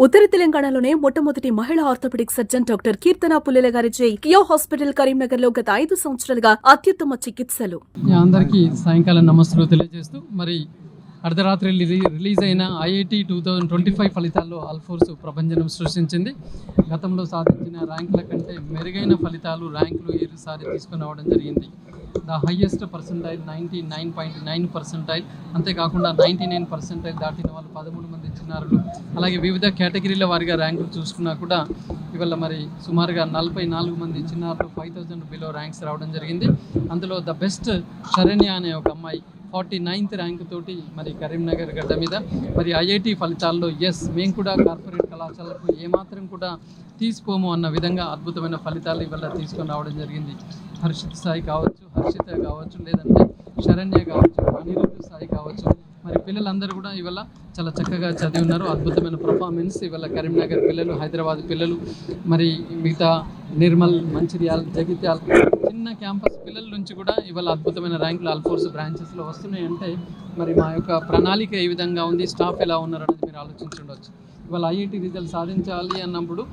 ఉత్తర తెలంగాణలోనే మొట్టమొదటి మహిళా orthopaedic surgeon doctor Keerthana Pullela గారిచే కియో హాస్పిటల్ కరీంనగర్లో గత ఐదు సంవత్సరాలుగా అత్యుత్తమ చికిత్సలు. అందరికీ సాయంకాలం నమస్తులు తెలియజేస్తూ మరి అర్ధరాత్రి రిలీజ్ అయిన IIT two thousand twenty five ఫలితాల్లో ఆల్ఫోర్స్ ప్రభంజనం సృష్టించింది. గతంలో సాధించిన ర్యాంకుల కంటే మెరుగైన ఫలితాలు ర్యాంకులు ఈసారి తీసుకుని రావడం జరిగింది. The highest percentile ninety nine point nine percentile అంతేకాకుండా నైంటీ నైన్ పర్సంటైల్ దాటిన వాళ్ళు పదమూడు మంది చిన్నారులు అలాగే వివిధ కేటగిరీల వారిగా ర్యాంకులు చూసుకున్నా కూడా ఇవాళ మరి సుమారుగా నలభై నాలుగు మంది చిన్నారులు ఫైవ్ థౌజండ్ బిలో ర్యాంక్స్ రావడం జరిగింది. అందులో ద బెస్ట్ శరణ్య అనే ఒక అమ్మాయి ఫార్టీ నైన్త్ ర్యాంక్ తోటి మరి కరీంనగర్ గడ్డ మీద. మరి ఐఐటి ఫలితాల్లో ఎస్ మేము కూడా కార్పొరేట్ కళాశాలకు ఏమాత్రం కూడా తీసుకోము అన్న విధంగా అద్భుతమైన ఫలితాలు ఇవాళ తీసుకొని రావడం జరిగింది. హర్షిత్ సాయి కావచ్చు హర్షిత కావచ్చు లేదంటే శరణ్య కావచ్చు అనిరుద్ధ సాయి కావచ్చు. మరి పిల్లలందరూ కూడా ఇవాళ చాలా చక్కగా చదివి ఉన్నారు. అద్భుతమైన పర్ఫార్మెన్స్ ఇవాళ కరీంనగర్ పిల్లలు హైదరాబాద్ పిల్లలు మరి మిగతా నిర్మల్ మంచిర్యాల్ జగిత్యాల్ చిన్న క్యాంపస్ పిల్లల నుంచి కూడా ఇవాళ అద్భుతమైన ర్యాంకులు అల్ఫోర్స్ బ్రాంచెస్లో వస్తున్నాయి. అంటే మరి మా యొక్క ప్రణాళిక ఏ విధంగా ఉంది స్టాఫ్ ఎలా ఉన్నారు అనేది మీరు ఆలోచించుండొచ్చు. ఇవాళ ఐఐటి రిజల్ట్ సాధించాలి అన్నప్పుడు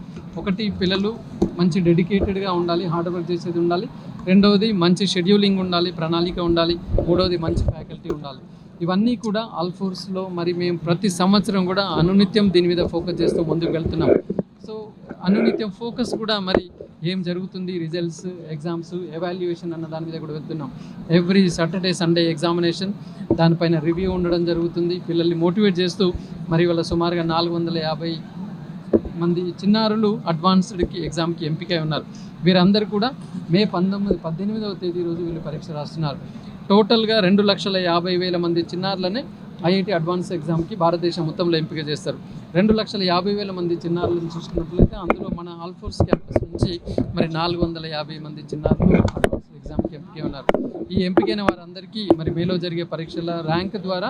ఒకటి పిల్లలు మంచి డెడికేటెడ్గా ఉండాలి హార్డ్ వర్క్ చేసేది ఉండాలి. రెండవది మంచి షెడ్యూలింగ్ ఉండాలి ప్రణాళిక ఉండాలి. మూడవది మంచి ఫ్యాకల్టీ ఉండాలి. ఇవన్నీ కూడా ఆల్ఫోర్స్లో మరి మేము ప్రతి సంవత్సరం కూడా అనునిత్యం దీని మీద ఫోకస్ చేస్తూ ముందుకు వెళ్తున్నాం. సో అనునిత్యం ఫోకస్ కూడా మరి ఏం జరుగుతుంది రిజల్ట్స్ ఎగ్జామ్స్ ఎవాల్యుయేషన్ అన్న దాని మీద కూడా వెళ్తున్నాం. ఎవ్రీ సాటర్డే సండే ఎగ్జామినేషన్ దానిపైన రివ్యూ ఉండడం జరుగుతుంది. పిల్లల్ని మోటివేట్ చేస్తూ మరి వాళ్ళ సుమారుగా నాలుగు వందల యాభై మంది చిన్నారులు అడ్వాన్స్డ్కి ఎగ్జామ్కి ఎంపిక ఉన్నారు. వీరందరూ కూడా మే పంతొమ్మిది పద్దెనిమిదవ తేదీ రోజు వీళ్ళు పరీక్ష రాస్తున్నారు. టోటల్గా రెండు లక్షల యాభై వేల మంది చిన్నారులనే ఐఐటి అడ్వాన్స్ ఎగ్జామ్కి భారతదేశం మొత్తంలో ఎంపిక చేస్తారు. రెండు లక్షల యాభై వేల మంది చిన్నారులను చూసుకున్నట్లయితే అందులో మన ఆల్ఫోర్స్ క్యాంపస్ నుంచి మరి నాలుగు వందల యాభై మంది చిన్నారులు అడ్వాన్స్ ఎగ్జామ్కి ఎంపిక ఉన్నారు. ఈ ఎంపికైన వారందరికీ మరి మేలో జరిగే పరీక్షల ర్యాంక్ ద్వారా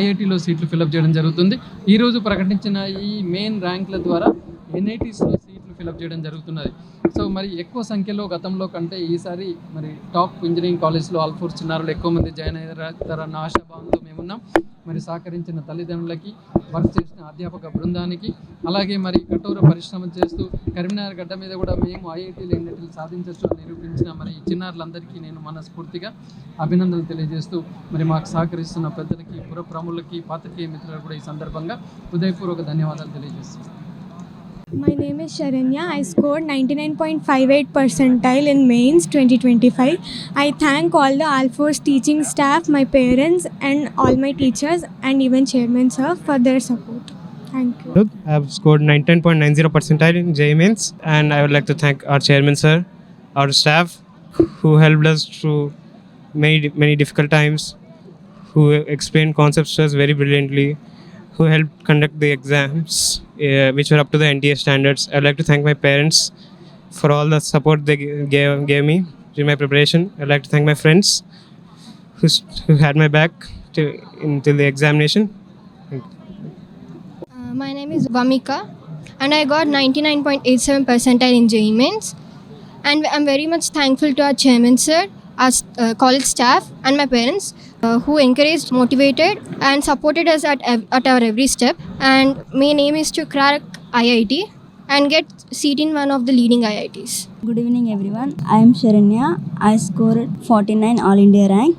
ఐఐటిలో సీట్లు ఫిలప్ చేయడం జరుగుతుంది. ఈరోజు ప్రకటించిన ఈ మెయిన్ ర్యాంకుల ద్వారా ఎన్ఐటీస్లో ఫిలప్ చేయడం జరుగుతున్నది. సో మరి ఎక్కువ సంఖ్యలో గతంలో కంటే ఈసారి మరి టాప్ ఇంజనీరింగ్ కాలేజ్లో ఆల్ఫోర్ చిన్నారులు ఎక్కువ మంది జాయిన్ అయ్యారన్న ఆశాభావంతో మేమున్నాం మరి సహకరించిన తల్లిదండ్రులకి వర్క్ చేసిన అధ్యాపక బృందానికి అలాగే మరి కఠోర పరిశ్రమ చేస్తూ కరీంనగర్ గడ్డ మీద కూడా మేము ఐఐటీలు ఎన్ఐటీలు సాధించవచ్చు అని నిరూపించిన మరి ఈ చిన్నారులందరికీ నేను మనస్ఫూర్తిగా అభినందనలు తెలియజేస్తూ మరి మాకు సహకరిస్తున్న పెద్దలకి పురప్రములకి పాత్రికేయ మిత్రులకు కూడా ఈ సందర్భంగా హృదయపూర్వక ధన్యవాదాలు తెలియజేస్తున్నాను. My name is Sharanya. I scored 99.58 percentile in mains 2025. I thank all the Alforce teaching staff, my parents, and all my teachers, and even chairman sir for their support. Thank you. I have scored 19.90 percentile in JEE Mains, and I would like to thank our chairman sir, our staff, who helped us through many many difficult times, who explained concepts to us very brilliantly, who helped conduct the exams, uh, which were up to the NTA standards. I would like to thank my parents for all the support they gave, gave me during my preparation. I would like to thank my friends who, who had my back till, until the examination. Uh, my name is Vamika and I got 99.87 percentile in JEE Mains. And I'm very much thankful to our chairman sir, our uh, college staff and my parents uh, who encouraged, motivated and supported us at, ev- at our every step. And my name is to crack IIT and get seat in one of the leading IITs. Good evening, everyone. I am Sharanya. I scored 49 All India rank.